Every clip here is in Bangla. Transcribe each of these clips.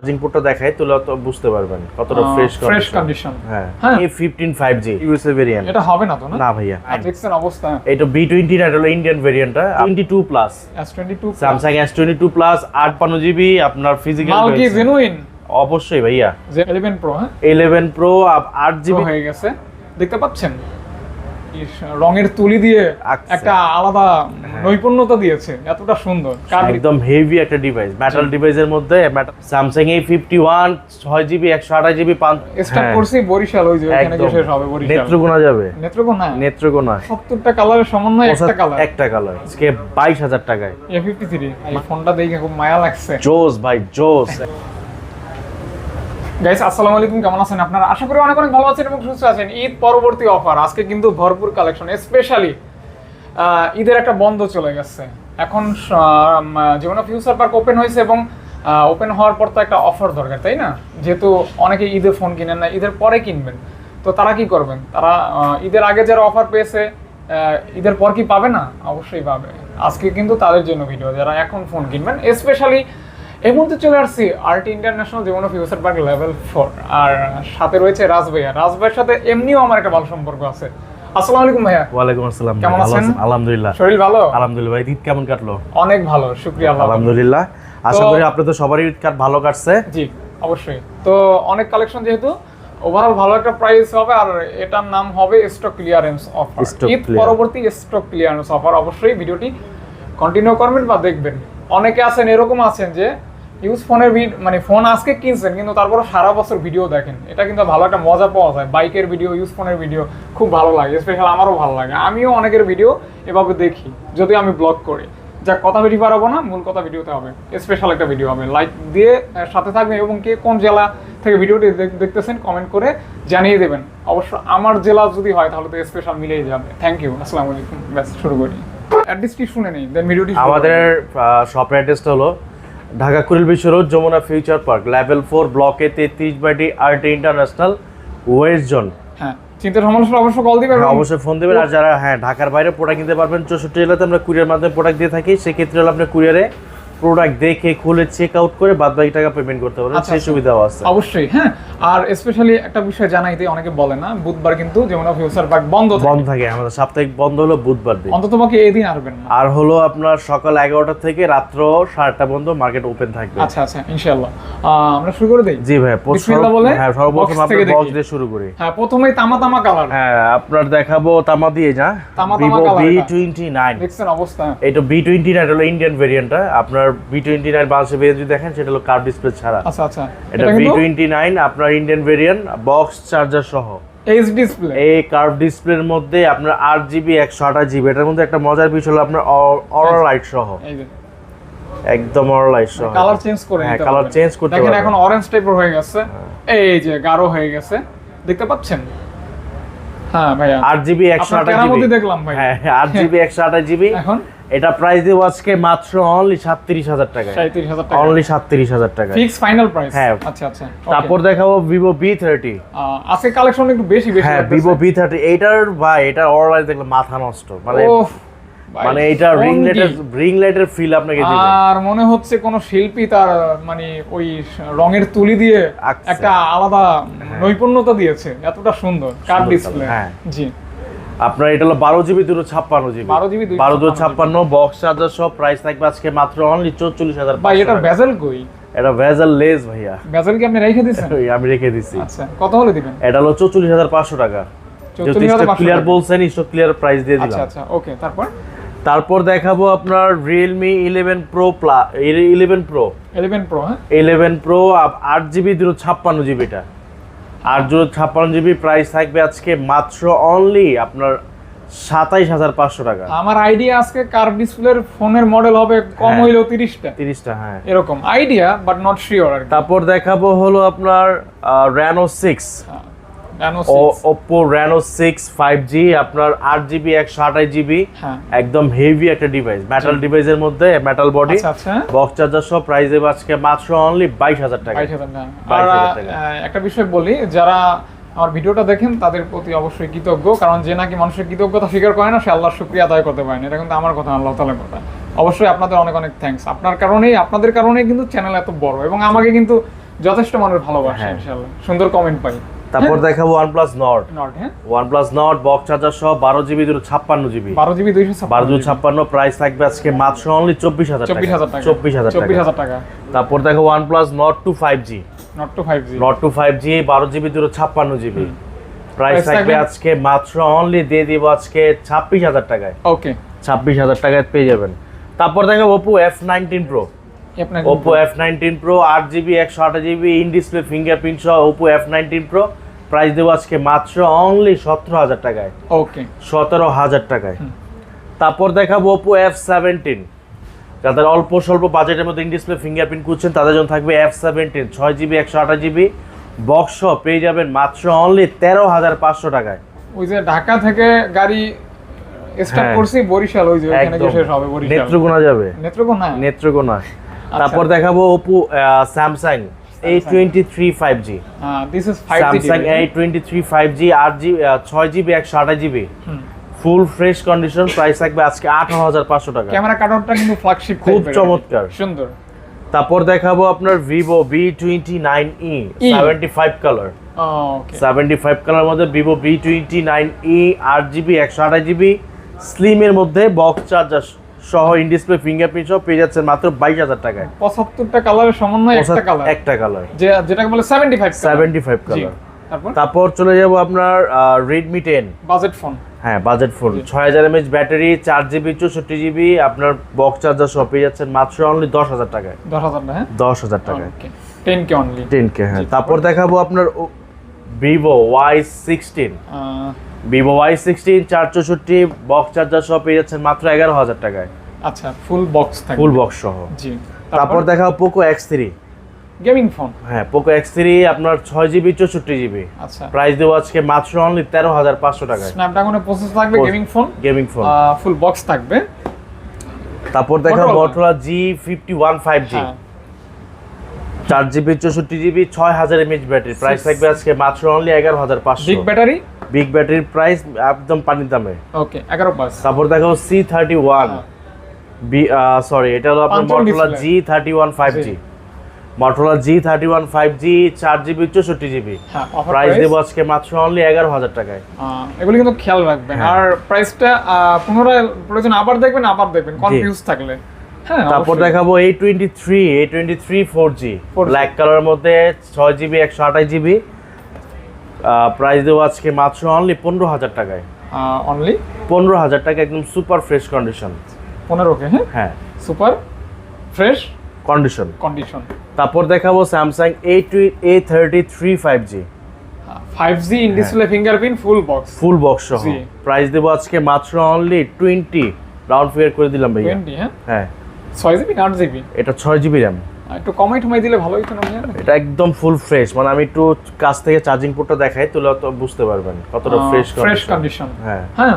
চার্জিং পোর্টটা দেখাই তাহলে তো বুঝতে পারবেন কতটা ফ্রেশ ফ্রেশ কন্ডিশন হ্যাঁ। A fifteen five G USA variant এটা হবে না তো না? না ভাইয়া। দেখছেন অবস্থা। এটা বি টোয়েন্টি না এটা হলো Indian ভেরিয়েন্টটা twenty two plus S22 Samsung S twenty two plus আট পান্ন জিবি আপনার ফিজিক্যাল মাল কি জেনুইন অবশ্যই ভাইয়া। 11 প্রো হ্যাঁ। ইলেভেন প্রো আট Pro জিবি হয়ে গেছে। দেখতে পাচ্ছেন? রঙের তুলি দিয়ে একটা আলাদা নৈপুণ্যতা দিয়েছে এতটা সুন্দর। কার একদম হেভি একটা ডিভাইস মেটাল ডিভাইসের মধ্যে স্যামসাং এ ফিফটি ওয়ান ছয় জিবি একশো আঠাশ জিবি পাঁচ স্টার্ট হ্যাঁ, করছি বরিশাল ওই যে ওখানে শেষ হবে বরিশাল। নেত্রকোনা যাবে? নেত্রকোনা? নেত্রকোনা। সত্তরটা কালারের সমন্বয় একটা কালার একটা কালার আজকে বাইশ হাজার টাকায়। এ ফিফটি থ্রি ফোনটা দেখে খুব মায়া লাগছে। জোস ভাই জোস। গাইস আসসালামু আলাইকুম, কেমন আছেন আপনারা? আশা করি অনেক অনেক ভালো আছেন এবং সুস্থ আছেন। ঈদ পরবর্তী অফার। আজকে কিন্তু ভরপুর কালেকশন স্পেশালি ঈদের একটা বন্ধ চলে গেছে। এখন যেমন ফিউচার পার্ক ওপেন হয়েছে এবং ওপেন হওয়ার পর তো একটা অফার দরকার, তাই না? যেহেতু অনেকে ঈদের ফোন কিনেন না, ঈদের পরে কিনবেন। তো তারা কি করবেন? তারা ঈদের আগে যারা অফার পেয়েছে ঈদের পর কি পাবে না? অবশ্যই পাবে। আজকে কিন্তু তাদের জন্য ভিডিও যারা এখন ফোন কিনবেন স্পেশালি এই মুহূর্তে চলে আসছি আরটি ইন্টারন্যাশনাল যেমন ফিউচার পার্ক লেভেল ফোর আর সাথে রয়েছে রাজ ভাইয়া। রাজ ভাইয়ের সাথে এমনিও আমার একটা ভালো সম্পর্ক আছে। আসসালামু আলাইকুম ভাইয়া। ওয়ালাইকুম আসসালাম কেমন আছেন? আলহামদুলিল্লাহ। শরীর ভালো? আলহামদুলিল্লাহ ভাই ঈদ কেমন কাটলো? অনেক ভালো শুক্রিয়া আলহামদুলিল্লাহ। আশা করি আপনি তো সবারই ঈদ কাট ভালো কাটছে। জি অবশ্যই। তো অনেক কালেকশন যেহেতু ওভারঅল ভালো একটা প্রাইস হবে। আর এটার নাম হবে স্টক ক্লিয়ারেন্স অফার ঈদ পরবর্তী স্টক ক্লিয়ারেন্স অফার অবশ্যই ভিডিওটি কন্টিনিউ করবেন বা দেখবেন। অনেকে আছেন এরকম আছেন যে ইউজ ফোনের মানে ফোন আজকে কিনছেন কিন্তু তারপরে সারা বছর ভিডিও দেখেন। এটা কিন্তু ভালো একটা মজা পাওয়া যায়। বাইকের ভিডিও ইউজ ফোনের ভিডিও খুব ভালো লাগে। স্পেশাল আমারও ভালো লাগে। আমিও অনেকের ভিডিও এভাবে দেখি যদি আমি ব্লগ করি। যা কথা বেশি পারব না মূল কথা ভিডিওতে হবে। স্পেশাল একটা ভিডিও হবে। লাইক দিয়ে সাথে থাকবেন এবং কে কোন জেলা থেকে ভিডিওটি দেখতেছেন কমেন্ট করে জানিয়ে দেবেন। অবশ্য আমার জেলা যদি হয় তাহলে তো স্পেশাল মিলেই যাবে। থ্যাংক ইউ আসসালামু আলাইকুম ব্যাস শুরু করি। অ্যাড্রেসটি শুনে নেই দেন ভিডিওটি আমাদের শপের অ্যাড্রেসটা হলো Dhaka Kuril Biswa road Jamuna Future Park level four ব্লকে তেত্রিশ বাটি আরটি ইন্টারন্যাশনাল ওয়েস্ট জোন। হ্যাঁ চিন্তার সমালোচনা অবশ্যই কল দিবেন। হ্যাঁ, অবশ্যই ফোন দেবেন। আর যারা হ্যাঁ ঢাকার বাইরে প্রোডাক্ট নিতে পারবেন চৌষট্টি জেলাতে আমরা কুরিয়ার মাধ্যমে প্রোডাক্ট দিয়ে থাকি। সেক্ষেত্রে হলো আপনি কুরিয়ারে প্রোডাক্ট দেখে খুলে চেক আউট করে বাদ বাকি টাকা পেমেন্ট করতে পারবেন আচ্ছা, সেই আচ্ছা। সুবিধাও আছে। অবশ্যই হ্যাঁ। আর স্পেশালি একটা বিষয় জানাইতে অনেকে বলে না বুধবার কিন্তু যেমন ফিউচার পার্ক বন্ধ থাকে। বন্ধ থাকে আমাদের সাপ্তাহিক বন্ধ হলো বুধবার দিন। অন্তত পক্ষে এই দিন আসবেন না। আর হলো আপনার সকাল এগারোটা থেকে রাত্র সাতটা পর্যন্ত মার্কেট ওপেন থাকবে। আচ্ছা আচ্ছা ইনশাআল্লাহ। আমরা শুরু করে দেই? জি ভাই প্রথম- বিসমিল্লাহ বলে হ্যাঁ সর্বপ্রথম আমরা বক্স দিয়ে শুরু করি। হ্যাঁ প্রথমেই তামা তামা কালার হ্যাঁ আপনার দেখাবো তামা দিয়ে যা। তামা তামা এটা। টোয়েন্টি নাইন দেখছেন অবস্থা। এটা বি টোয়েন্টি নাইন হলো ইন্ডিয়ান ভেরিয়েন্টটা আপনার বি টোয়েন্টি নাইন বাংলাদেশে ভেরিয়েন্ট যদি দেখেন সেটা হলো কার্ভ ডিসপ্লে ছাড়া। আচ্ছা আচ্ছা। এটা বি টোয়েন্টি নাইন আপনার ইন্ডিয়ান ভেরিয়েন্ট বক্স চার্জার সহ। এইচ ডিসপ্লে এই কার্ভ ডিসপ্লের মধ্যে আপনার আট জিবি একশো আঠাশ জিবি এটার মধ্যে একটা মজার বিষয় হলো আপনার অরো লাইট সহ। একদম অরো লাইট সহ। কালার চেঞ্জ করে হ্যাঁ কালার চেঞ্জ করতে দেখেন এখন অরেঞ্জ টাইপের হয়ে গেছে। এই যে গাঢ় হয়ে গেছে। দেখতে পাচ্ছেন? হ্যাঁ ভাইয়া। আট জিবি একশো আপনার আঠাশ জিবি দেখলাম ভাই হ্যাঁ আট জিবি একশো আঠাশ জিবি এখন? এটা প্রাইস দিব আজকে মাত্র অনলি সাতত্রিশ হাজার টাকা অনলি সাতত্রিশ হাজার টাকা ফিক্স ফাইনাল প্রাইস হ্যাঁ। আচ্ছা আচ্ছা। তারপর দেখাবো ভিভো বি থার্টি আজকে কালেকশন একটু বেশি বেশি হ্যাঁ। ভিভো বি থার্টি এইটার ভাই এটার অরলাইট দেখলে মাথা নষ্ট। মানে মানে এটা রিং? লাইটের রিং লাইটের ফিল আপনাকে দিবে। আর মনে হচ্ছে কোন শিল্পী তার মানে ওই রঙের তুলি দিয়ে একটা আলাদা নৈপুণ্যতা দিয়েছে। এতটা সুন্দর কার ডিসপ্লে হ্যাঁ। জি। আপনার এটা হলো বারো জিবি দুটো ছাপ্পান্ন জিবি। 12 GB দুইশো বারো দুটো ছাপ্পান্ন বক্স চার্জার সব প্রাইস থাকবে আজকে মাত্র অনলি চৌচল্লিশ হাজার ভাই এটা বেজেল কই? এটা ভেজাল লেস ভাইয়া। বেজেল কি আপনি রেখে দিয়েছেন আমি রেখে দিছি। আচ্ছা কত হলে দিবেন? এটা হলো চৌচল্লিশ হাজার পাঁচশো টাকা। 44,500 ক্লিয়ার বলছেন স্টক ক্লিয়ার প্রাইস দিয়ে আচ্ছা দিলাম। আচ্ছা ওকে তারপর? তারপর দেখাবো আপনার Realme eleven pro plus eleven pro 11 pro হ্যাঁ? ইলেভেন প্রো আট জিবি দুটো ছাপ্পান্ন জিবিটা আট দুটো ছাপ্পান্ন জিবি প্রাইস থাকবে আজকে মাত্র অনলি আপনার সাতাইশ হাজার পাঁচশো টাকা। আমার আইডিয়া আজকে কার্ভ ডিসপ্লের ফোনের মডেল হবে কম হ্যাঁ। হইলেও 30টা তিরিশটা হ্যাঁ। এরকম। আইডিয়া বাট নট শিওর তারপর দেখাবো হলো আপনার র্যানো সিক্স Nano ও 6 Oppo Reno six five G আপনার আট জিবি একশো আঠাশ জিবি হ্যাঁ। একদম হেভি একটা ডিভাইস মেটাল ডিভাইসের মধ্যে মেটাল বডি বক্স চার্জার সব প্রাইস দেবে আজকে মাত্র অনলি বাইশ হাজার টাকা। আর একটা বিষয় বলি যারা আমার ভিডিওটা দেখেন তাদের প্রতি অবশ্যই কৃতজ্ঞ কারণ যে নাকি মানুষের কৃতজ্ঞতা স্বীকার করে না সে আল্লাহর শুক্রিয়া আদায় করতে পারে না এটা কিন্তু আমার কথা আল্লাহ তাআলার কথা। অবশ্যই আপনাদের অনেক অনেক থ্যাঙ্কস আপনার কারণেই আপনাদের কারণেই কিন্তু চ্যানেল এত বড় এবং আমাকে কিন্তু যথেষ্ট মানুষ ভালোবাসে হ্যাঁ। ইনশাআল্লাহ। সুন্দর কমেন্ট পাই। তারপর দেখাবো ওয়ানপ্লাস নট নট হ্যাঁ। ওয়ানপ্লাস নট বক্স চার্জার সহ বারো জিবি দুটো ছাপ্পান্ন জিবি। বারো জিবি দুইশো বারো দুটো ছাপ্পান্ন প্রাইস থাকবে আজকে মাত্র অনলি চব্বিশ হাজার চব্বিশ হাজার টাকা। চব্বিশ হাজার চব্বিশ টাকা হাজার টাকা। তারপর দেখো five G not two five G not two five G বারো জিবি দুটো ছাপ্পান্ন জিবি। প্রাইস থাকবে? আজকে মাত্র অনলি দিয়ে দিব আজকে ছাব্বিশ হাজার টাকায়। ওকে ছাব্বিশ হাজার টাকায় পেয়ে যাবেন। তারপর দেখো ওপো এফ নাইনটিন প্রো আপনার ওপো এফ নাইনটিন প্রো আট জিবি একশো জিবি ইন ডিসপ্লে ফিঙ্গারপ্রিন্ট সহ Oppo F nineteen pro price দেবো আজকে মাত্র অনলি সতেরো হাজার টাকায়। ওকে সতেরো হাজার টাকায়। তারপর দেখাবো ওপো এফ সেভেন্টিন যাদের অল্প স্বল্প বাজেটের মধ্যে ইন ডিসপ্লে ফিঙ্গারপ্রিন্ট খুঁজছেন তাদের জন্য থাকবে এফ সেভেন্টিন ছয় জিবি একশো আঠাশ জিবি বক্স পেয়ে যাবেন মাত্র অনলি তেরো হাজার পাঁচশো টাকায়। ওই যে ঢাকা থেকে গাড়ি স্টার্ট হ্যাঁ। করছি বরিশাল ওই যে ওখানে শেষ হবে বরিশাল। নেত্রকোনা যাবে। নেত্রকোনা? নেত্রকোনা। তারপর দেখাবো Oppo Samsung A twenty three five G this is Samsung A twenty three five G আট জি ছয় জিবি একশো আঠাশ GB full fresh condition price থাকবে আজকে আঠারো হাজার পাঁচশো টাকা। ক্যামেরা কাটআউটটা কিন্তু ফ্ল্যাগশিপ খুব চমৎকার। সুন্দর। তারপর দেখাবো আপনার Vivo B twenty nine E. Seventy five colour seventy five colour মধ্যে Vivo B twenty nine E আট জিবি একশো আঠাশ জিবি স্লিমের মধ্যে বক্স চার্জার সহ ইন ডিসপ্লে ফিঙ্গারপ্রিন্ট সহ পেয়ে যাচ্ছেন মাত্র বাইশ হাজার টাকায়। পঁচাত্তরটা কালারের সমন্বয় একটা কালার একটা কালার যে যেটাকে বলে seventy five seventy five colour তারপর? তারপর চলে যাব আপনার রেডমি টেন বাজেট ফোন হ্যাঁ বাজেট ফোন ছয় হাজার এমএচ ব্যাটারি চার জিবি চৌষট্টি জিবি আপনার বক্স চার্জার সব পেয়ে যাচ্ছেন মাত্র অনলি দশ হাজার টাকায়। দশ হাজার না হ্যাঁ? দশ হাজার টাকায়। Okay ten K only ten K হ্যাঁ। তারপর দেখাবো আপনার Vivo Y sixteen Vivo Y sixteen চার চৌষট্টি বক্স চার্জার সহ পেয়ে যাচ্ছেন মাত্র এগারো হাজার টাকায়। আচ্ছা ফুল বক্স ফুল বক্স সহ। জি তারপর দেখাবো Poco X three gaming phone হ্যাঁ পোকো এক্স থ্রি আপনার ছয় জিবি চৌষট্টি জিবি আচ্ছা। প্রাইস দেবো আজকে মাত্র অনলি তেরো হাজার পাঁচশো টাকায়। স্ন্যাপড্রাগনের প্রসেস থাকবে gaming phone gaming phone full box থাকবে। তারপর Motorola। Motorola G fifty one five G চার জিবি চৌষট্টি জিবি ছয় হাজার এমএচ ব্যাটারি। প্রাইস থাকবে আজকে মাত্র অনলি এগারো হাজার পাঁচশো। বিগ ব্যাটারি বিগ ব্যাটারির প্রাইস একদম পানির দামে। ওকে এগারো পাঁচ। তারপর দেখাবো সি থার্টি ওয়ান হ্যাঁ। বি সরি এটা হলো আপনার Motorola G thirty one five G. Motorola G. Thirty one five G চার জিবি চৌষট্টি জিবি। হ্যাঁ প্রাইস প্রাইস দেবো আজকে মাত্র অনলি এগারো হাজার টাকায়। এগুলো কিন্তু খেয়াল রাখবেন। হ্যাঁ। আর প্রাইসটা পুনরায় প্রয়োজন আবার দেখবেন আবার দেখবেন। কনফিউজ থাকলে। হ্যাঁ তারপর অবশ্যই। দেখাবো A twenty three A twenty three four G 4G black কালারের মধ্যে ছয় জিবি একশো আঠাশ জিবি প্রাইস দেবো আজকে মাত্র অনলি পনেরো হাজার টাকায়। অনলি পনেরো হাজার টাকা একদম সুপার ফ্রেশ কন্ডিশন পনেরো কে হ্যাঁ? হ্যাঁ। সুপার ফ্রেশ কন্ডিশন কন্ডিশন তারপর দেখাবো Samsung A two A thirty three five G five G in display fingerprint full box full box সহ। প্রাইস দেবো আজকে মাত্র অনলি টোয়েন্টি রাউন্ড ফিগার করে দিলাম ভাইয়া। হ্যাঁ? হ্যাঁ। ছয় জিবি না আট জিবি? এটা ছয় জিবি র্যাম। একটু কমাই টমাই দিলে ভালো হতো না এটা একদম ফুল ফ্রেশ মানে আমি একটু কাছ থেকে চার্জিং পোর্টটা দেখাই তাহলে তো বুঝতে পারবেন কতটা ফ্রেশ ফ্রেশ কন্ডিশন হ্যাঁ। হ্যাঁ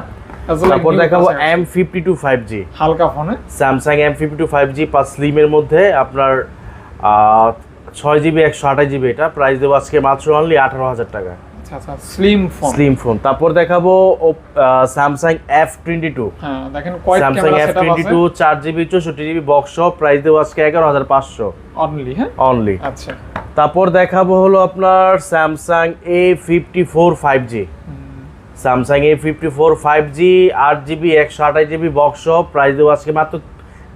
তারপর দেখাবো M fifty two five G হালকা ফোনে Samsung M fifty two five G plus স্লিমের মধ্যে আপনার ছয় জিবি একশো আঠাশ জিবি এটা। প্রাইস দেবো আজকে মাত্র অনলি আঠারো হাজার টাকা। আচ্ছা আচ্ছা স্লিম ফোন স্লিম ফোন তারপর দেখাবো স্যামসাং এফ টোয়েন্টি টু হ্যাঁ দেখেন স্যামসাং এফ টোয়েন্টি টু চার জিবি চৌষট্টি জিবি বক্স সহ প্রাইস দেবো আজকে এগারো হাজার পাঁচশো। অনলি হ্যাঁ? অনলি আচ্ছা। তারপর দেখাবো হলো আপনার Samsung A fifty four five G Samsung A fifty four five G আট জিবি একশো আঠাশ জিবি বক্স সহ প্রাইস দেবো আজকে মাত্র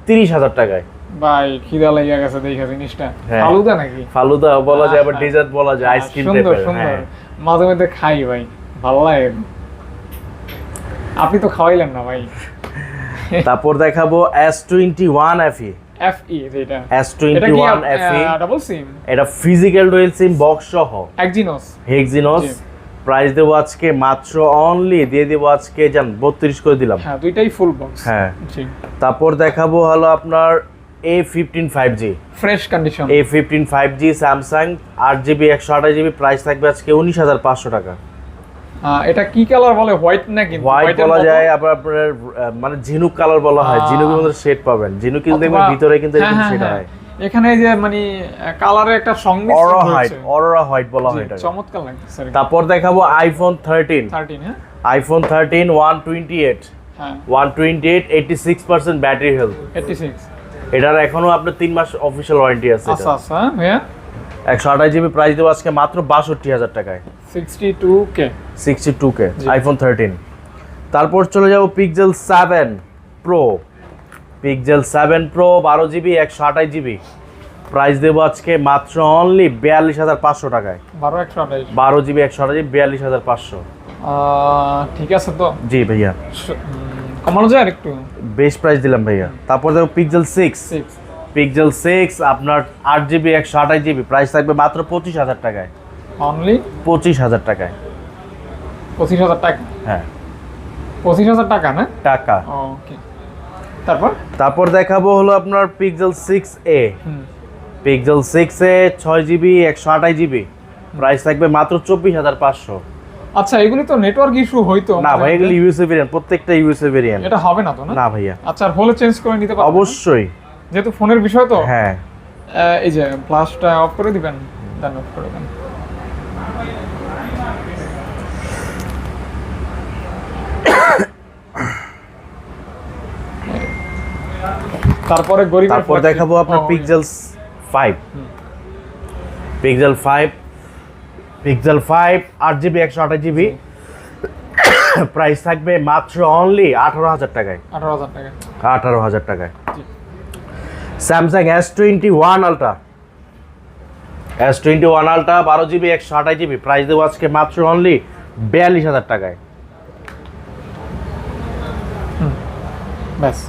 তিরিশ হাজার টাকায়। ভাই খিদা লাগিয়া গেছে দেখা জিনিসটা। হ্যাঁ। ফালুদা নাকি? ফালুদা বলা যায় আবার ডেজার্ট বলা যায় আইসক্রিম সুন্দর সুন্দর হ্যাঁ। মাঝে মধ্যে খাই ভাই ভালো লাগে আপনি তো খাওয়াইলেন না ভাই। তারপর দেখাবো এস টোয়েন্টি ওয়ান এফি যেটা S twenty one FE double SIM এটা ফিজিক্যাল ডুয়েল সিম বক্স সহ। একজিনোস হেক্সিনস জি। প্রাইস দেবো আজকে মাত্র অনলি দিয়ে দেবো আজকে জান বত্রিশ করে দিলাম। হ্যাঁ দুইটাই ফুল বক্স হ্যাঁ। তারপর দেখাবো হলো আপনার A fifteen five G fresh condition A fifteen five G Samsung আট জিবি একশো আঠাশ জিবি প্রাইস থাকবে আজকে উনিশ হাজার পাঁচশো টাকা। এটা কি কালার বলে? হোয়াইট না কিন্তু হোয়াইট বলা যায় আবার আপনার মানে ঝিনুক কালার বলা হয়। ঝিনুকের মধ্যে শেড পাবেন। ঝিনুক কিন্তু দেখবেন ভিতরে কিন্তু হ্যাঁ, এরকম হ্যাঁ, শেড হ্যাঁ। হয়। এখানে যে মানে কালারে একটা সংমিশ্রণ অরোরা হোয়াইট অরোরা হোয়াইট বলা হয় এটা চমৎকার লাগছে তারপর দেখাবো আইফোন থার্টিন 13 হ্যাঁ? IPhone thirteen one twenty eight হ্যাঁ। One twenty eight eighty six percent battery health 86 এটার এখনও আপনার তিন মাস অফিসিয়াল ওয়ারেন্টি আছে আচ্ছা আচ্ছা হ্যাঁ ভাইয়া। একশো আঠাশ জিবি প্রাইস দেবো আজকে মাত্র বাষট্টি হাজার টাকায়। Sixty two K sixty two K iPhone thirteen তারপর চলে যাব Pixel seven Pro Pixel seven Pro বারো জিবি একশো আঠাশ জিবি প্রাইস দেবো আজকে মাত্র অনলি বিয়াল্লিশ হাজার পাঁচশো টাকায়। বারো একশো আঠাইশ বারো জিবি একশো আঠাশ জিবি বিয়াল্লিশ হাজার পাঁচশো। ঠিক আছে তো। জি ভাইয়া। কমানো যায় একটু বেশ প্রাইস দিলাম ভাইয়া। তারপর দেখো পিক্সেল সিক্স পিক্সেল সিক্স আপনার আট জিবি একশো আঠাশ জিবি প্রাইস থাকবে মাত্র পঁচিশ হাজার টাকায়। অনলি পঁচিশ হাজার টাকায়। পঁচিশ হাজার টাকা? হ্যাঁ। পঁচিশ হাজার টাকা না? টাকা। ওকে তারপর? তারপর দেখাবো হলো আপনার Pixel six A Pixel six A ছয় জিবি একশো আঠাশ জিবি প্রাইস থাকবে মাত্র চব্বিশ হাজার পাঁচশো। আচ্ছা এগুলি তো নেটওয়ার্ক ইস্যু হইতো না মাঝে ভাই এগুলো। ইউএসএ ভেরিয়েন্ট প্রত্যেকটা ইউএসএ ভেরিয়েন্ট এটা হবে না তো না? না ভাইয়া। আচ্ছা আর হলে চেঞ্জ করে নিতে পারব অবশ্যই। যেহেতু ফোনের বিষয় তো হ্যাঁ। এই যে ফ্লাশটা অফ করে দিবেন দেন অফ করে দেন। তারপরে গরিবের তারপর দেখাবো আপনার ও, পিক্সেল ফাইভ হুম। পিক্সেল ফাইভ পিক্সেল ফাইভ আট জিবি একশো আঠাশ জিবি প্রাইস থাকবে মাত্র অনলি আঠারো হাজার টাকায়। আঠারো হাজার টাকা আঠারো হাজার টাকায়। Samsung S twenty one Ultra S twenty one Ultra বারো জিবি একশো আঠাশ জিবি প্রাইস দেবো আজকে মাত্র অনলি বিয়াল্লিশ হাজার টাকায়। ব্যাস।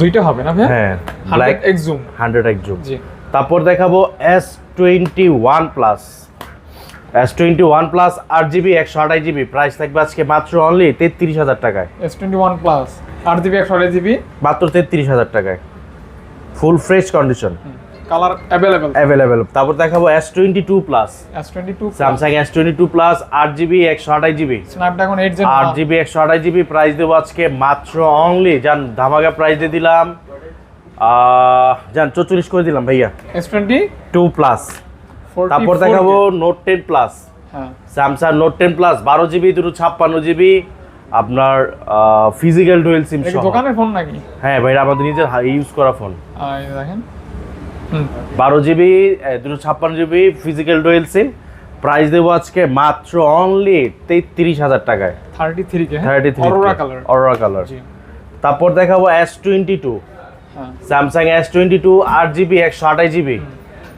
দুইটা হবে না ভাই হ্যাঁ ব্ল্যাক এক্স জুম হান্ড্রেড এক জুম জি। তারপর দেখাবো S twenty one plus S twenty one plus আট জিবি একশো আঠাশ জিবি প্রাইস থাকবে আজকে মাত্র অনলি তেত্রিশ হাজার টাকায়। এস টোয়েন্টি ওয়ান প্লাস আট জিবি একশো আঠাশ জিবি মাত্র তেত্রিশ হাজার টাকায়। Full fresh condition colour available available তারপর দেখাবো S twenty two plus S twenty two Samsung S twenty two plus আট জিবি একশো আঠাশ জিবি স্ন্যাপড্রাগন এইট জেন আট জিবি একশো আঠাশ জিবি প্রাইস দেবো আজকে মাত্র অনলি যান ধামাকা প্রাইস দিয়ে দিলাম। যান চৌচল্লিশ করে দিলাম ভাইয়া। এস টোয়েন্টি টু প্লাস তারপর দেখাবো Note ten plus Samsung Note ten plus বারো জিবি দুটো ছাপ্পান্ন জিবি আপনার ফিজিক্যাল ডুয়েল সিম সহ। দোকানের ফোন নাকি? হ্যাঁ ভাই আমাদের নিজের ইউজ করা ফোন দেখেন। বারো জিবি দুটো ছাপ্পান্ন GB physical dual SIM price দেবো আজকে মাত্র অনলি তেত্রিশ হাজার টাকায়। Thirty three K thirty three Aurora colour Aurora colour তারপর দেখাবো S twenty two Samsung S twenty two আট জিবি একশো আঠাশ জিবি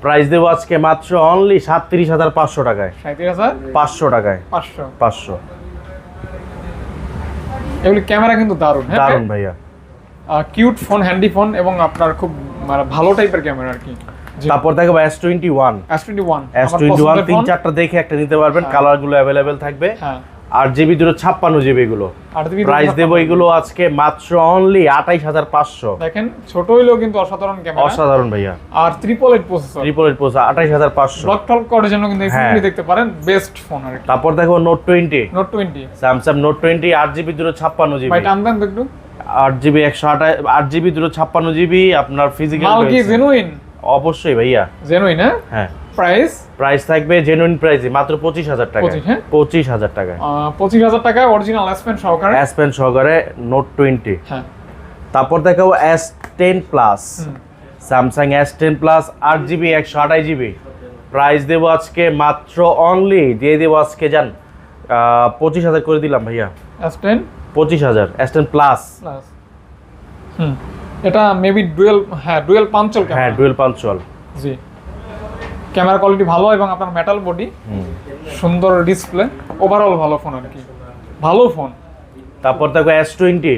প্রাইস দেবো আজকে মাত্র অনলি সাতত্রিশ হাজার পাঁচশো টাকায়। পাঁচশো টাকায়। পাঁচশো। পাঁচশো। এগুলি ক্যামেরা কিন্তু দারুণ হ্যাঁ? দারুণ ভাইয়া। কিউট ফোন হ্যান্ডি ফোন এবং আপনার খুব মানে ভালো টাইপের ক্যামেরা আর কি। তারপর দেখাবো S twenty one S twenty one S twenty one তিন চারটা দেখে একটা নিতে পারবেন হ্যাঁ। কালারগুলো অ্যাভেলেবেল থাকবে। হ্যাঁ। আর জিবি দুটো ছাপ্পান্ন জিবি এগুলো। প্রাইস দেবো এগুলো আজকে মাত্র অনলি আঠাইশ হাজার পাঁচশো। দেখেন ছোট হইলেও কিন্তু অসাধারণ ক্যামেরা। অসাধারণ ভাইয়া। আর triple eight processor triple eight পোসা আঠাইশ হাজার পাঁচশো। ব্লক টল করার জন্য কিন্তু এই হ্যাঁ। দেখতে পারেন বেস্ট ফোন আর তারপর দেখো Note twenty Note twenty Samsung Note twenty আট জিবি দুটো ছাপ্পান্ন জিবি ভাই টান দেন একটু। আট জিবি একশো আঠাশ আট জিবি দুটো ছাপ্পান্ন জিবি আপনার ফিজিক্যাল মাল কি জেনুইন অবশ্যই ভাইয়া। জেনুইন হ্যাঁ? হ্যাঁ। প্রাইস? প্রাইস থাকবে জেনুইন প্রাইসে মাত্র পঁচিশ হাজার টাকা। 25, হ্যাঁ? পঁচিশ হাজার টাকা। পঁচিশ হাজার টাকায় অরিজিনাল অ্যাসপেন সহকারে? এস পেন সহকারে নোট টোয়েন্টি হ্যাঁ। তারপর দেখাবো S ten plus. Samsung S ten plus আট জিবি একশো আঠাশ জিবি প্রাইস দেবো আজকে মাত্র অনলি দিয়ে দেবো আজকে যান পঁচিশ হাজার করে দিলাম ভাইয়া। এস টেন পঁচিশ হাজার এস টেন প্লাস এটা মেবি ডুয়েল হ্যাঁ ডুয়েল পাঞ্চল হ্যাঁ ডুয়েল পাঞ্চুয়াল জি। ক্যামেরা কোয়ালিটি ভালো এবং আপনার মেটাল বডি সুন্দর ডিসপ্লে ওভারঅল ভালো ফোন আর কি। ভালো ফোন তারপর দেখো এস টোয়েন্টি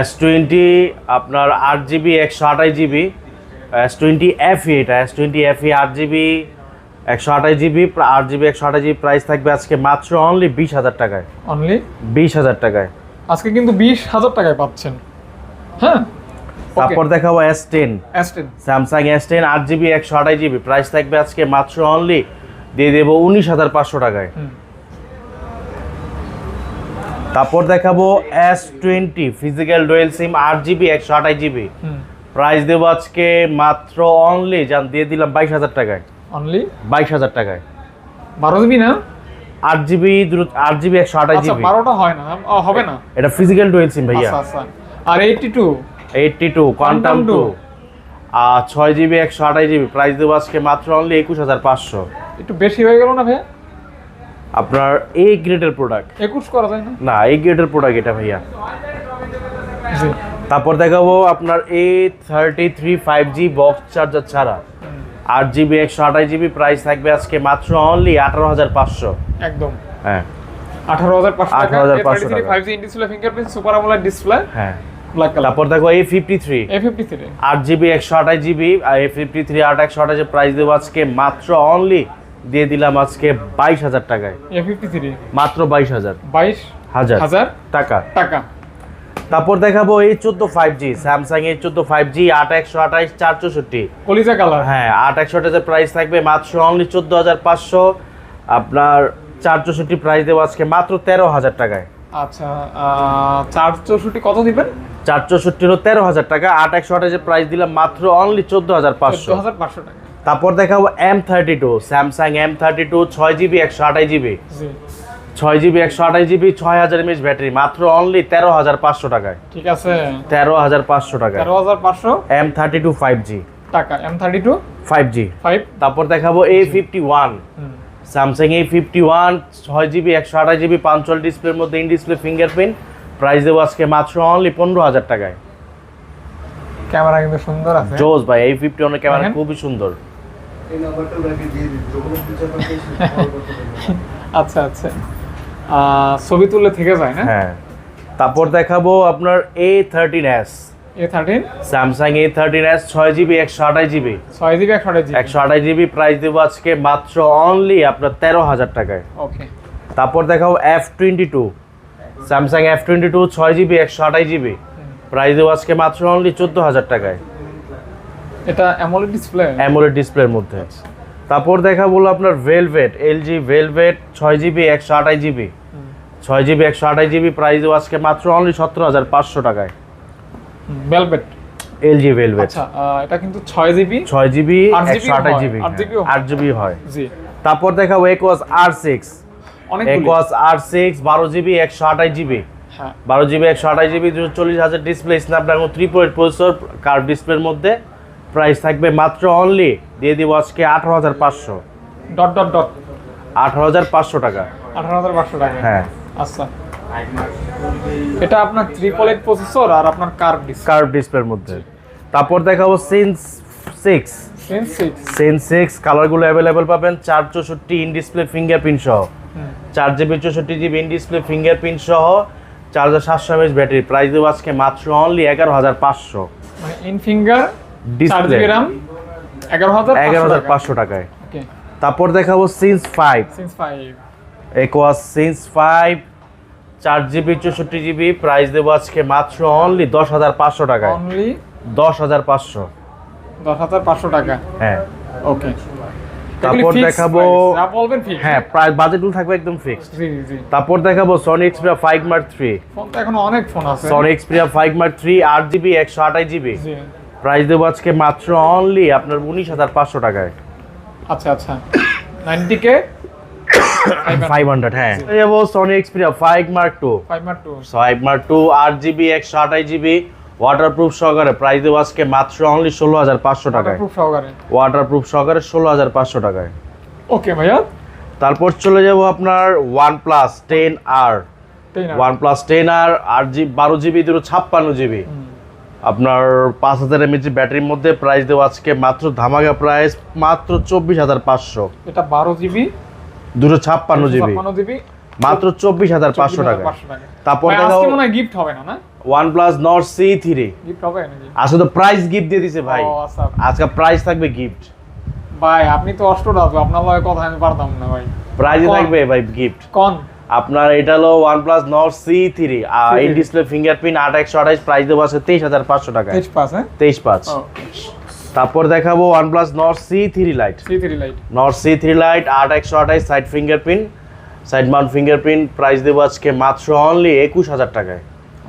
এস টোয়েন্টি আপনার আট জিবি একশো আঠাশ জিবি এস টোয়েন্টি এফ এটা এস টোয়েন্টি এফ আট জিবি একশো আঠাশ জিবি আট জিবি একশো আঠাশ জিবি প্রাইস থাকবে আজকে মাত্র অনলি বিশ হাজার টাকায়। অনলি বিশ হাজার টাকায়। আজকে কিন্তু বিশ হাজার টাকায় পাচ্ছেন। হ্যাঁ? তারপর দেখাবো S ten Samsung S ten আট জিবি একশো আঠাশ জিবি প্রাইস থাকবে আজকে মাত্র অনলি দিয়ে দেবো উনিশ হাজার পাঁচশো টাকায়। তারপর দেখাবো S twenty physical dual SIM আট জিবি একশো আঠাশ জিবি প্রাইস দেবো আজকে মাত্র অনলি যান দিয়ে দিলাম বাইশ হাজার টাকায়। অনলি বাইশ হাজার টাকায়। বারো জিবি না? আট জিবি আট জিবি একশো আঠাশ আচ্ছা জিবি বারোটা হয় না হবে না। এটা ফিজিক্যাল ডুয়েল সিম ভাইয়া। আচ্ছা আচ্ছা। আর eighty two eighty two Quantum two আর ছয় জিবি একশো আঠাশ জিবি প্রাইস দেবো আজকে মাত্র অনলি একুশ হাজার পাঁচশো। একটু বেশি হয়ে গেল না ভাই আপনার এ গ্রেডের প্রোডাক্ট একুশ করা যায় না? না এই গ্রেডের প্রোডাক্ট এটা ভাইয়া। তারপর দেখাবো আপনার A thirty three five G box charger ছাড়া। আট জিবি একশো আঠাশ জিবি প্রাইস থাকবে আজকে মাত্র অনলি আঠারো হাজার পাঁচশো। একদম। হ্যাঁ। আঠারো হাজার পাঁচশো টাকা। 18,500 টাকা। Five G display fingerprint super AMOLED display হ্যাঁ। ব্ল্যাক কালার তারপর দেখো A fifty three A fifty three আট জিবি একশো আঠাশ জিবি আর এ ফিফটি থ্রি আট একশো আঠাশের প্রাইস দেবো আজকে মাত্র অনলি দিয়ে দিলাম আজকে বাইশ হাজার টাকায়। এ ফিফটি থ্রি মাত্র বাইশ হাজার। বাইশ হাজার হাজার টাকা। টাকা। তারপর দেখাবো এই চোদ্দ ফাইভ জি স্যামসাং এর চোদ্দ ফাইভ জি আট একশো আঠাশ চার চৌষট্টি কলিজা কালার হ্যাঁ আট একশো আঠাশের প্রাইস থাকবে মাত্র অনলি চোদ্দ হাজার পাঁচশো। আপনার চার চৌষট্টি প্রাইস দেবো আজকে মাত্র তেরো হাজার টাকায়। আচ্ছা চার চৌষট্টি কত দিবেন? চার চৌষট্টি হলো তেরো হাজার টাকা আট একশো আঠাশের প্রাইস দিলাম মাত্র অনলি চোদ্দ হাজার পাঁচশো। হাজার পাঁচশো টাকা। তারপর দেখাবো M thirty two Samsung M thirty two ছয় জিবি একশো আঠাশ জিবি। ছয় জিবি একশো আঠাশ জিবি ছয় হাজার এমএচ ব্যাটারি মাত্র অনলি তেরো হাজার পাঁচশো টাকায়। ঠিক আছে। তেরো হাজার পাঁচশো টাকায়। তেরো হাজার পাঁচশো M thirty two five G টাকা M thirty two five G five তারপর দেখাবো A fifty one Samsung A fifty one ছয় জিবি একশো আঠাশ জিবি পাঁচশোল ডিসপ্লের মধ্যে ইন ডিসপ্লে ফিঙ্গারপ্রিন্ট প্রাইস দেবো আজকে মাত্র অনলি পনেরো হাজার টাকায়। ক্যামেরা কিন্তু সুন্দর আছে। জোস ভাই এই ফিফটি ওয়ানের ক্যামেরা খুবই সুন্দর। আচ্ছা আচ্ছা। ছবি তুললে থেকে যায় না? হ্যাঁ। তারপর দেখাবো আপনার A thirteen S A thirteen Samsung A thirteen S ছয় জিবি একশো আঠাশ জিবি ছয় জিবি একশো আঠাশ জিবি একশো আঠাশ জিবি প্রাইস দেবো আজকে মাত্র অনলি আপনার তেরো হাজার টাকায়। ওকে তারপর দেখাবো F twenty two Samsung F twenty two ছয় জিবি একশো আঠাশ জিবি প্রাইস দেবো আজকে মাত্র অনলি চোদ্দ হাজার টাকায়। এটা অ্যামোলেড ডিসপ্লে অ্যামোলেড ডিসপ্লের মধ্যে। তারপর দেখা বলল আপনার ভেলভেট এলজি ভেলভেট ছয় জিবি একশো আঠাশ জিবি ছয় জিবি একশো আঠাশ জিবি প্রাইস দেবো আজকে মাত্র অনলি সতেরো হাজার পাঁচশো টাকায়। ভেলভেট এলজি ভেলভেট আচ্ছা এটা কিন্তু ছয় জিবি ছয় জিবি একশো আঠাশ হয়, জিবি আট জিবি হয়। জি। তারপর দেখাবো Aquos R six Aquos R six বারো জিবি একশো আঠাশ জিবি। হ্যাঁ। বারো জিবি একশো আঠাশ জিবি চল্লিশ হাজার display Snapdragon three point processor curve ডিসপ্লের মধ্যে। প্রাইস থাকবে মাত্র অনলি দিয়ে দিব আজকে আঠারো হাজার পাঁচশো। ডট ডট ডট আঠারো হাজার পাঁচশো টাকা। আঠারো হাজার পাঁচশো টাকা। হ্যাঁ। আচ্ছা। এটা আপনার ট্রিপল এইট প্রসেসর আর আপনার কার্ভ ডিসপ্লে কার্ভ ডিসপ্লের মধ্যে। তারপর দেখাবো sense six sense six sense six কালারগুলো অ্যাভেলেবেল পাবেন চার চৌষট্টি ইন ডিসপ্লে ফিঙ্গারপ্রিন্ট সহ। চার জিবি চৌষট্টি জিবি ইন ডিসপ্লে ফিঙ্গারপ্রিন্ট সহ চার হাজার সাতশো এমএচ ব্যাটারি প্রাইস দেবো আজকে মাত্র অনলি এগারো হাজার পাঁচশো। ইন ফিঙ্গার ডিসপ্লে এগারো হাজার এগারো হাজার পাঁচশো টাকায়। তারপর দেখাবো sense five Aquos sense five চার জিবি চৌষট্টি জিবি। প্রাইস দেবো আজকে মাত্র অনলি দশ হাজার পাঁচশো টাকায়। অনলি দশ হাজার পাঁচশো। দশ হাজার পাঁচশো টাকা। হ্যাঁ। ওকে তারপর দেখাবো যা বলবেন ফিক্স হ্যাঁ প্রায় বাজেটগুলো থাকবে একদম ফিক্সড তারপর দেখাবো Sony Xperia five Mark three এখন অনেক ফোন আছে। Sony Xperia five Mark three আট জিবি একশো আঠাশ জিবি প্রাইস দেবো আজকে মাত্র অনলি আপনার উনিশ হাজার পাঁচশো টাকায়। আচ্ছা আচ্ছা। নাইনটি কে ফাইভ হান্ড্রেড হ্যাঁ। যাব Sony Xperia five Mark two five Mark two five Mark two আট জিবি একশো আঠাশ জিবি ওয়াটারপ্রুফ সহকারে। প্রাইস দেবো আজকে মাত্র অনলি ষোলো হাজার পাঁচশো টাকায়। ওয়াটারপ্রুফ সহকারে ষোলো হাজার পাঁচশো টাকায়। ওকে ভাইয়া। তারপর চলে যাব আপনার OnePlus ten R. OnePlus ten R আট জি বারো জিবি দুটো ছাপ্পান্ন জিবি। আপনার পাঁচ হাজার এমএচ ব্যাটারির মধ্যে প্রাইস দেবো আজকে মাত্র ধামাকা প্রাইস মাত্র চব্বিশ হাজার পাঁচশো। এটা বারো জিবি? দুটো ছাপ্পান্ন জিবি। মাত্র চব্বিশ হাজার পাঁচশো টাকা তারপর হয় গিফট হবে না? নট সি থ্রি গিফট হবে নাকি? আসলে তো প্রাইস গিফট দিয়ে দিছে ভাই। ও, আচ্ছা। আজকে প্রাইস থাকবে গিফট ভাই আপনি তো অষ্টরাজ আপনার লগে কথা আমি পারতাম না ভাই। প্রাইজে থাকবে ভাই গিফট কোন? আপনার এটা হলো C three C3 in display fingerprint আট একশো আঠাইশ প্রাইস দেবো আছে তেইশ হাজার পাঁচশো টাকা এইচ পাস হ্যাঁ? তেইশ পাঁচ। তারপর দেখাবো C three lite Nord C three lite আট একশো আঠাইশ side fingerprint side mount fingerprint price দেবো আজকে মাত্র অনলি একুশ হাজার টাকায়।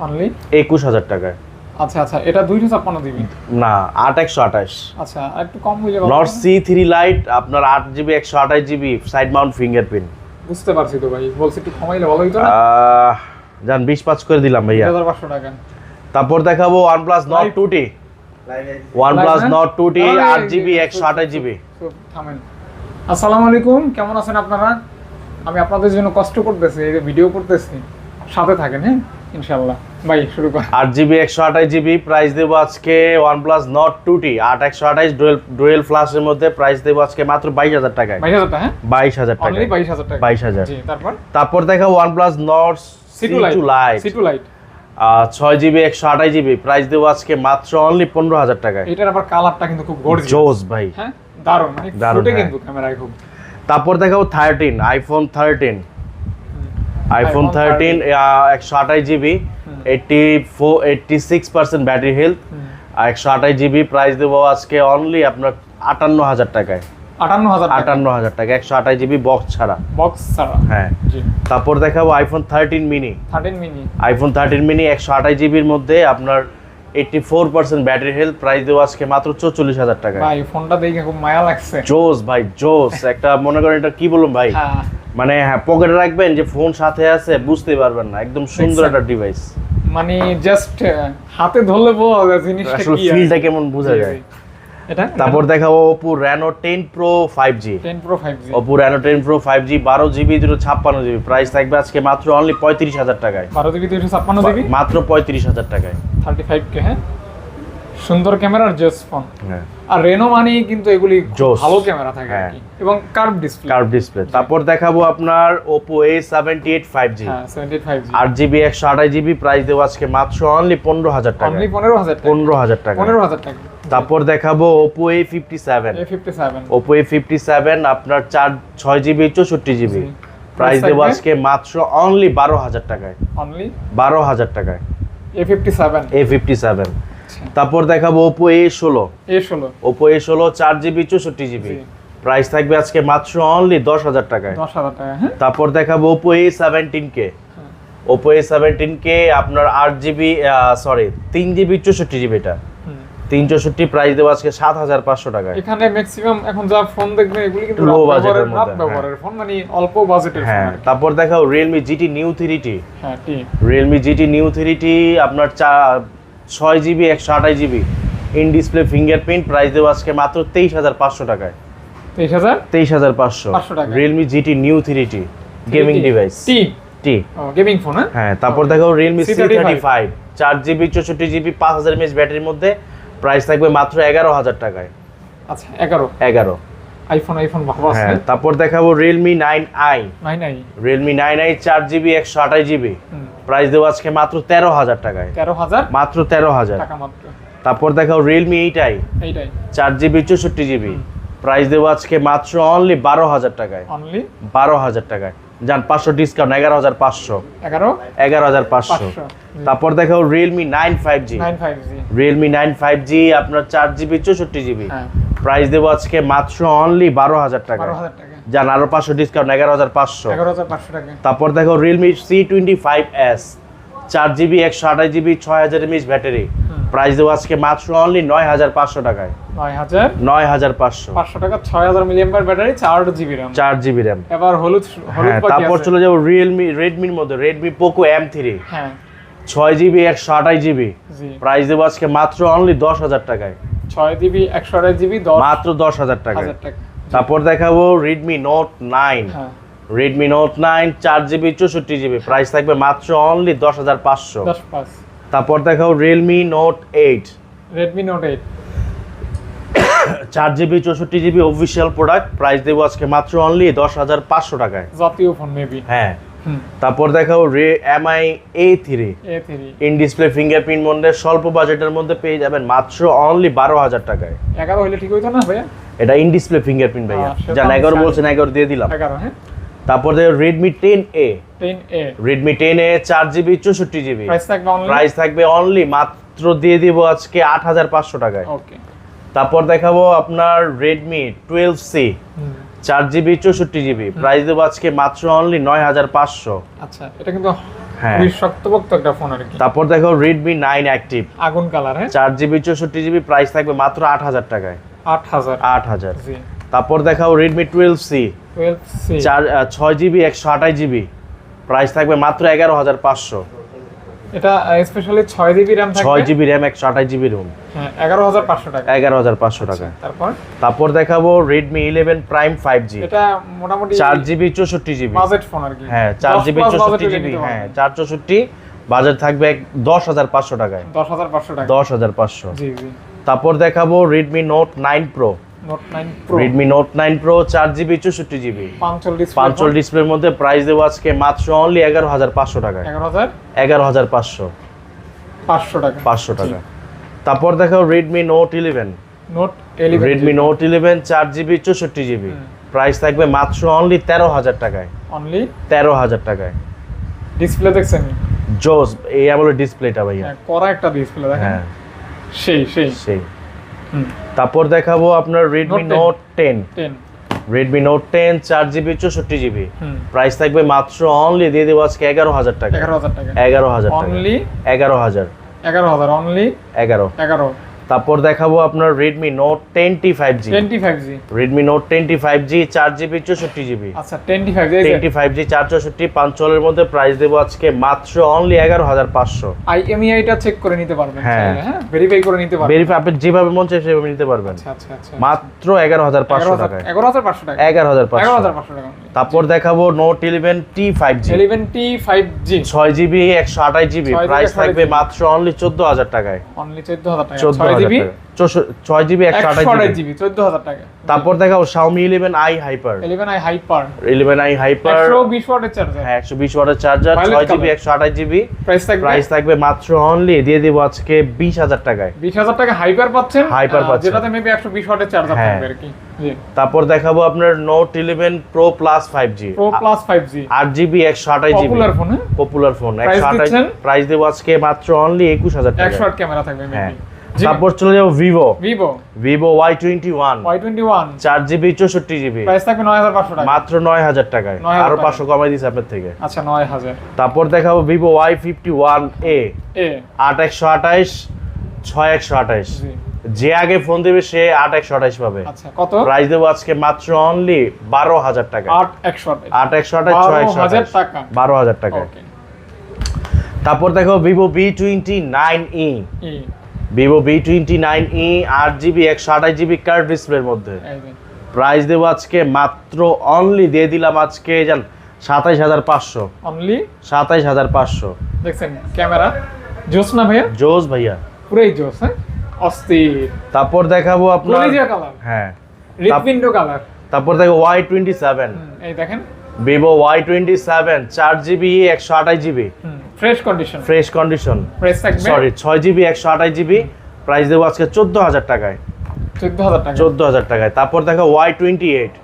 অনলি একুশ হাজার টাকায়। আচ্ছা আচ্ছা এটা দুইশো ছাপ্পান্ন দিবি? না আট একশো আঠাইশ আচ্ছা একটু কম হয়ে যাবে নট সি থ্রি লাইট আপনার আট জিবি একশো আঠাশ জিবি সাইড মাউন্ট ফিঙ্গারপ্রিন্ট বুঝতে পারছি তো ভাই বলছি একটু কমাইলে ভালো হইতো না? যান বিশ পাঁচ করে দিলাম ভাইয়া। হাজার পাঁচশো টাকা। তারপর দেখাবো OnePlus Nord. Two T OnePlus Nord two T আট জিবি একশো আঠাশ জিবি থামেন। আসসালামু আলাইকুম কেমন আছেন আপনারা? আমি আপনাদের জন্য কষ্ট করতেছি এই ভিডিও করতেছি। সাথে থাকেন হ্যাঁ? ইনশাল্লাহ ভাই শুরু কর। আট জিবি একশো আঠাশ জিবি প্রাইস দেবো আজকে one plus Nord two T আট একশো আঠাশ ডুয়েল ডুয়েল ফ্লাশের মধ্যে প্রাইস দেবো আজকে মাত্র বাইশ হাজার টাকায়। বাইশ হাজার টাকা হ্যাঁ? বাইশ হাজার টাকা বাইশ হাজার টাকা 22,000 জি তারপর? তারপর দেখা OnePlus Nord CE two lite lite CE two lite ছয় জিবি একশো আঠাশ জিবি প্রাইস দেবো আজকে মাত্র অনলি পনেরো হাজার টাকায়। এটার আবার কালারটা কিন্তু খুব গর্জিয়াস জোস ভাই। হ্যাঁ? দারুণ মানে দারুণ, হ্যাঁ। কিন্তু ক্যামেরায় খুব। তারপর দেখাবো thirteen iPhone thirteen iPhone thirteen একশো আঠাশ GB eighty four eighty six percent battery health আর একশো আঠাশ জিবি প্রাইস দেবো আজকে অনলি আপনার আটান্ন হাজার টাকায়। আটান্ন হাজার আটান্ন হাজার টাকা একশো আঠাশ জিবি বক্স ছাড়া। বক্স ছাড়া। হ্যাঁ। তারপর দেখাবো iPhone thirteen mini thirteen mini iPhone thirteen mini একশো আঠাশ জিবির মধ্যে আপনার eighty four percent battery health price দেবো আজকে মাত্র চৌচল্লিশ হাজার টাকায়। ভাই ফোনটা দেখে খুব মায়া লাগছে। জোস ভাই জোস। একটা মনে করেন এটা কি বলুন ভাই? হ্যাঁ। মানে হ্যাঁ পকেটে রাখবেন যে ফোন সাথে আছে বুঝতে পারবেন না। একদম সুন্দর একটা ডিভাইস মানে জাস্ট হাতে ধরলে বোঝা যায় জিনিসটা কি ফিলটা কেমন বোঝা যায়। এটা? তারপর দেখাবো Oppo Reno ten Pro five G 10 প্রো 5G Oppo Reno ten Pro five G বারো জিবি দুটো ছাপ্পান্ন জিবি প্রাইস থাকবে আজকে মাত্র অনলি পঁয়ত্রিশ হাজার টাকায়। 12 জিবি 256 জিবি মাত্র পঁয়ত্রিশ হাজার টাকায়। 35 কে হ্যাঁ? সুন্দর ক্যামেরার জাস্ট ফোন। হ্যাঁ। আর রেনো মানেই কিন্তু এগুলি ভালো ক্যামেরা থাকে আর হ্যাঁ। কি। এবং কার্ভ ডিসপ্লে কার্ভ ডিসপ্লে তারপর দেখাবো আপনার এইট ফাইভ জি হ্যাঁ 75 জি আট জিবি একশো আঠাশ জিবি প্রাইস দেবো আজকে মাত্র অনলি পনেরো হাজার টাকা। অনলি 15000 টাকা। পনেরো হাজার টাকা। 15000 টাকা। তারপর দেখাবো Oppo A fifty seven A57 Oppo A fifty seven আপনার চার ছয় জিবি চৌষট্টি জিবি জি। প্রাইস Price দেবো আজকে মাত্র অনলি বারো হাজার টাকায়। অনলি বারো হাজার টাকায়। A57 এ ফিফটি সেভেন তারপর দেখাবো ওপো এ ষোলো। A16 ওপো এ ষোলো চার জিবি চৌষট্টি জিবি প্রাইস থাকবে আজকে মাত্র অনলি দশ হাজার টাকায়। 10000 টাকা হ্যাঁ। তারপর দেখাবো Oppo A seventeen K Oppo A seventeen K আপনার আট জিবি সরি তিন জিবি চৌষট্টি জিবি এটা। হুম। তিন চৌষট্টি প্রাইস দেবো আজকে সাত হাজার পাঁচশো টাকায়। এখানে ম্যাক্সিমাম এখন যা ফোন দেখবেন এগুলি কিন্তু Low রাত budget এর ব্যবহারের মধ্যে, ব্যবহারের ফোন মানে অল্প বাজেটের ফোন হ্যাঁ তারপর দেখাও জিটি নিউ থ্রি টি হ্যাঁ ঠিক Realme GT Neo three T আপনার চা ছয় জিবি একশো আঠাশ GB in display fingerprint price দেবো আজকে মাত্র তেইশ হাজার পাঁচশো টাকায়। তেইশ হাজার? তেইশ হাজার পাঁচশো। 500 টাকা। GT Neo three T gaming device T T gaming phone হ্যাঁ? হ্যাঁ তারপর দেখো Realme C C35 thirty five চার জিবি চৌষট্টি জিবি পাঁচ হাজার এমএচ ব্যাটারির মধ্যে। প্রাইস থাকবে মাত্র এগারো হাজার টাকায়। আচ্ছা এগারো? এগারো। আইফোন আইফোন ভালো আছে তারপর দেখাবো Realme nine i Realme nine i চার জিবি একশো আঠাশ জিবি প্রাইস দেবো আজকে মাত্র তেরো হাজার টাকায়। তেরো হাজার? মাত্র তেরো হাজার। তারপর দেখাও রিয়েলমি এইট আই চার জিবি চৌষট্টি জিবি প্রাইস দেবো আজকে মাত্র অনলি বারো হাজার টাকায়। অনলি বারো হাজার টাকায়। যান পাঁচশো ডিসকাউন্ট এগারো হাজার পাঁচশো। এগারো? এগারো হাজার পাঁচশো। তারপর দেখো Realme nine five G Realme nine five G আপনার চার জিবি চৌষট্টি জিবি হ্যাঁ। প্রাইস দেবো আজকে মাত্র অনলি বারো হাজার টাকা। যান আরও পাঁচশো ডিসকাউন্ট এগারো হাজার পাঁচশো। তারপর দেখো Realme C twenty five S চার জিবি একশো আঠাশ জিবি ছয় হাজার এমএইচ ব্যাটারি প্রাইস দেবো আজকে মাত্র অনলি নয় হাজার পাঁচশো টাকায়। নয় হাজার নয় হাজার পাঁচশো। পাঁচশো টাকা ছয় হাজার মিলিয়াম্পার ব্যাটারি চার জিবি র্যাম চার জিবি র্যাম এবার হলুদ হ্যাঁ তারপর চলে যাব রিয়েলমি রেডমির মধ্যে রেডমি পোকো এম থ্রি হ্যাঁ। ছয় জিবি একশো আঠাশ জিবি প্রাইস দেবো আজকে মাত্র অনলি দশ হাজার টাকায়। ছয় জিবি একশো আঠাশ জিবি মাত্র দশ হাজার টাকায়। তারপর দেখাবো Redmi Note nine Redmi Note nine চার জিবি চৌষট্টি জিবি প্রাইস থাকবে মাত্র অনলি দশ হাজার পাঁচশো। দশ পাঁচ। তারপর দেখাও Realme Note eight Redmi Note eight চার জিবি চৌষট্টি জিবি অফিসিয়াল প্রোডাক্ট প্রাইস দেবো আজকে মাত্র অনলি দশ হাজার পাঁচশো টাকায়। জাতীয় ফোন মেবি হ্যাঁ। তারপর দেখাও রে Mi A three A three in display fingerprint মধ্যে স্বল্প বাজেটের মধ্যে পেয়ে যাবেন মাত্র অনলি বারো হাজার টাকায়। এগারো হইলে ঠিক হইতো না ভাইয়া? এটা ইন ডিসপ্লে ফিঙ্গারপ্রিন্ট ভাইয়া। সেটা যান এগারো বলছেন এগারো দিয়ে দিলাম। এগারো হ্যাঁ। তারপর Redmi ten A Redmi ten A চার জিবি চৌষট্টি জিবি প্রাইস থাকবে অনলি প্রাইস থাকবে অনলি মাত্র দিয়ে দিব আজকে আট হাজার পাঁচশো টাকায়। ওকে তারপর দেখাবো আপনার রেডমি টুয়েলভ সি চার জিবি চৌষট্টি জিবি প্রাইস দেবো আজকে মাত্র অনলি নয় হাজার পাঁচশো। আচ্ছা এটা কিন্তু হ্যাঁ। শক্তপোক্ত একটা ফোন আর কি। তারপর দেখো রেডমি নাইন অ্যাক্টিভ আগুন কালার হ্যাঁ? চার জিবি চৌষট্টি জিবি প্রাইস থাকবে মাত্র আট হাজার টাকায়। আট হাজার। আট হাজার। জি। তারপর দেখাও রেডমি টুয়েলভ সি চার ছয় জিবি একশো আঠাশ জিবি প্রাইস থাকবে মাত্র এগারো হাজার পাঁচশো। এটা স্পেশালি ছয় জিবি র্যাম থাকবে। ছয় জিবি র্যাম একশো আঠাশ জিবি রুম হ্যাঁ এগারো হাজার পাঁচশো টাকা। এগারো হাজার পাঁচশো টাকা। তারপর? তারপর দেখাবো Redmi eleven prime five G এটা মোটামুটি চার জিবি চৌষট্টি জিবি বাজেট ফোন আর কি। হ্যাঁ চার 10 জিবি চৌষট্টি জিবি হ্যাঁ চার চৌষট্টি বাজার থাকবে দশ হাজার পাঁচশো টাকায়। দশ হাজার পাঁচশো টাকা। দশ হাজার পাঁচশো। জি জি। তারপর দেখাবো Redmi Note nine Pro Redmi Note nine Pro চার জিবি চৌষট্টি জিবি পাঁচল ডিসপ্লের মধ্যে প্রাইস দেবো আজকে মাত্র অনলি এগারো হাজার পাঁচশো টাকায়। এগারো হাজার? পাঁচশো। পাঁচশো টাকা। পাঁচশো টাকা। তারপর দেখাও Redmi Note eleven Note Redmi Note eleven চার জিবি চৌষট্টি জিবি প্রাইস থাকবে মাত্র অনলি তেরো হাজার টাকায়। অনলি তেরো হাজার টাকায়। ডিসপ্লে দেখছেন? জোস এই আমলের ডিসপ্লেটা ভাইয়া। হ্যাঁ, করা একটা ডিসপ্লে দেখেন। হ্যাঁ। সেই সেই। সেই। তারপর দেখাবো আপনার Redmi Note 10 Note ten ten Redmi Note ten চার জিবি চৌষট্টি জিবি প্রাইস থাকবে মাত্র অনলি দিয়ে দেবো আজকে এগারো হাজার টাকা। এগারো হাজার টাকা। এগারো হাজার টাকা। অনলি এগারো হাজার। এগারো হাজার অনলি এগারো। এগারো। তারপর দেখাবো আপনার twenty five G Redmi Note ten T five G চার জিবি চৌষট্টি আচ্ছা twenty five G ten T five G চার চৌষট্টি পাঁচচলের মধ্যে প্রাইস দেবো আজকে মাত্র অনলি এগারো হাজার পাঁচশো। আইএমইআইটা চেক করে নিতে পারবেন হ্যাঁ। হ্যাঁ? ভেরিফাই করে নিতে পারবেন। ভেরিফাই আপনি যেভাবে মন চাই সেভাবে নিতে পারবেন। আচ্ছা আচ্ছা আচ্ছা। মাত্র এগারো হাজার পাঁচশো টাকায়। এগারো হাজার পাঁচশো টাকা। এগারো হাজার এগারো পাঁচশো হাজার পাঁচশো টাকা। তারপর দেখাবো ইলেভেন টি ফাইভ জি ছয় জিবি একশো আঠাশ জিবি প্রাইস থাকবে মাত্র অনলি চোদ্দ হাজার টাকায়। অনলি চোদ্দ হাজার টাকা। জিবি ছয় জিবি একশো একশো আঠাশ আঠাশ জিবি জিবি চোদ্দ হাজার টাকা। তারপর দেখাও Xiaomi eleven i hyper eleven i hyper eleven i hyper একশো বিশ ওয়াটের চার্জার হ্যাঁ একশো বিশ ওয়াটের চার্জার ছয় জিবি একশো আঠাশ জিবি প্রাইস থাকবে? মাত্র অনলি দিয়ে দিব আজকে বিশ হাজার টাকায়। বিশ হাজার টাকা হাইপার পাচ্ছেন? আহ, পাচ্ছেন। যেটাতে মেবি একশো বিশ ওয়াটের চার্জার হ্যাঁ। থাকবে আর কি। তারপর দেখাবো আপনার note eleven pro plus five G pro plus five G আট জিবি একশো আঠাশ GB popular phone popular phone একশো আঠাশ? প্রাইস দেবো আজকে মাত্র অনলি একুশ হাজার টাকা একশো আট ক্যামেরা থাকবে হ্যাঁ। তারপর চলে যাব Vivo Vivo Vivo Y twenty one Y twenty one চার জিবি চৌষট্টি জিবি প্রাইস থাকবে নয় হাজার পাঁচশো টাকা। মাত্র নয় হাজার টাকায়। আরও পাঁচশো কমাই দিচ্ছে আপনার থেকে। আচ্ছা নয় হাজার। তারপর দেখাবো Vivo Y fifty one A. আট একশো আঠাইশ ছয় একশো আঠাইশ যে আগে ফোন দেবে সে আট একশো আঠাইশ পাবে। আচ্ছা কত? প্রাইস দেবো আজকে মাত্র অনলি বারো হাজার টাকা। আট একশো আট একশো আঠাইশ ছয় একশো আঠাইশ টাকা। বারো হাজার টাকা তারপর দেখো Vivo V twenty nine e Vivo V twenty nine e আট জিবি একশো আঠাশ জিবি কার ডিসপ্লের মধ্যে। প্রাইস দেবো আজকে মাত্র অনলি দিয়ে দিলাম আজকে জান সাতাইশ হাজার পাঁচশো। অনলি সাতাইশ হাজার পাঁচশো। দেখছেন ক্যামেরা। জোস না ভাইয়া? জোস ভাইয়া। পুরাই জোস হ্যাঁ? অস্থির। তারপর দেখাবো আপনার কালার হ্যাঁ। হৃদপিণ্ড কালার তারপর দেখো ওয়াই টোয়েন্টি সেভেন এই দেখেন। ভিভো ওয়াই টোয়েন্টি সেভেন চার জিবি একশো আঠাশ GB fresh condition fresh condition থাকবে? সরি ছয় জিবি একশো আঠাশ জিবি প্রাইস দেবো আজকে চোদ্দ হাজার টাকায়। চোদ্দ হাজার টাকা চোদ্দ হাজার টাকায়। তারপর দেখো ওয়াই টোয়েন্টি এইট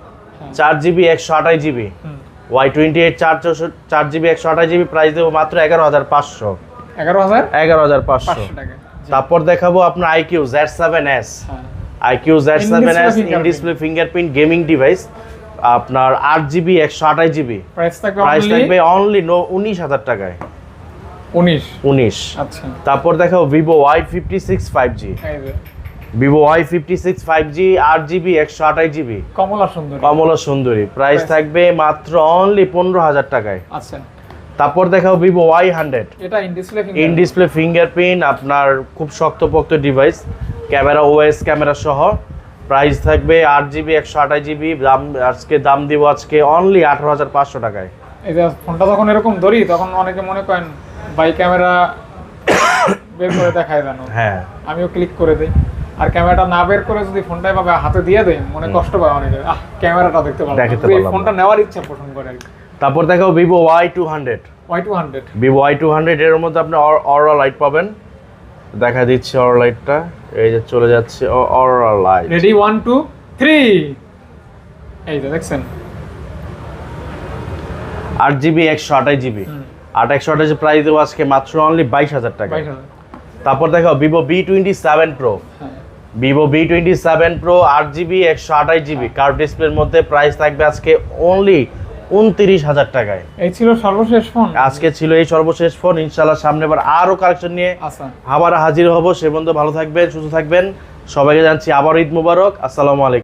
চার জিবি একশো আঠাশ GB hmm. Y twenty eight চার চৌষট্টি চার জিবি একশো আঠাশ জিবি প্রাইস দেবো মাত্র এগারো হাজার পাঁচশো। এগারো হাজার? এগারো হাজার পাঁচশো। পাঁচশো টাকা তারপর দেখাবো আপনার iQOO Z seven S. IQOO Z seven S in display fingerprint gaming device আপনার আট জিবি একশো আঠাশ জিবি প্রাইস থাকবে অনলি উনিশ হাজার টাকায়। উনিশ। উনিশ। আচ্ছা। তারপর দেখাবো Vivo Y fifty six five G Vivo Y fifty six five G আট জিবি একশো আঠাশ জিবি কমলা সুন্দর। কমলা সুন্দরী। প্রাইস থাকবে মাত্র অনলি পনেরো হাজার টাকায়। আচ্ছা। তারপর দেখাও ভিভো ওয়াই হান্ড্রেড। এটা in display in display fingerprint আপনার খুব শক্তপোক্ত ডিভাইস ক্যামেরা ওএস ক্যামেরা সহ। প্রাইস থাকবে আট জিবি একশো আঠাশ জিবি দাম আজকে দাম দিব আজকে অনলি আঠারো হাজার পাঁচশো টাকায়। এই ফোনটা যখন এরকম ধরি তখন অনেকে মনে করেন বাই ক্যামেরা বের করে দেখায় জানো হ্যাঁ। আমিও ক্লিক করে দিই। আর ক্যামেরাটা না বের করে যদি ফোনটা এভাবে হাতে দিয়ে দেয় মনে কষ্ট পায় অনেকে আহ ক্যামেরাটা দেখতে পারলাম ফোনটা নেওয়ার ইচ্ছা পোষণ করে আর কি। তারপর দেখো Vivo Y two hundred Y two hundred Vivo Y two hundred এর মধ্যে আপনি অররা লাইট পাবেন। দেখা দিচ্ছে অর লাইটটা এই যে চলে যাচ্ছে aurora light ready one two three এই যে দেখছেন। আট জিবি একশো আঠাশ জিবি আট একশো আঠাশ প্রাইস দেবো আজকে মাত্র অনলি বাইশ হাজার টাকা। তারপর দেখো Vivo V twenty seven pro Vivo V twenty seven pro আট জিবি একশো আঠাশ জিবি। কার্ভ ডিসপ্লের মধ্যে প্রাইস থাকবে আজকে অনলি উনত্রিশ হাজার টাকায়। এই ছিল সর্বশেষ ফোন। আজকে ছিল এই সর্বশেষ ফোন। ইনশাল্লাহ সামনে এবার আরও কালেকশন নিয়ে আচ্ছা। আবার হাজির হব। সে পর্যন্ত ভালো থাকবেন সুস্থ থাকবেন। সবাইকে জানছি আবার ঈদ মুবারক। আসসালামু আলাইকুম।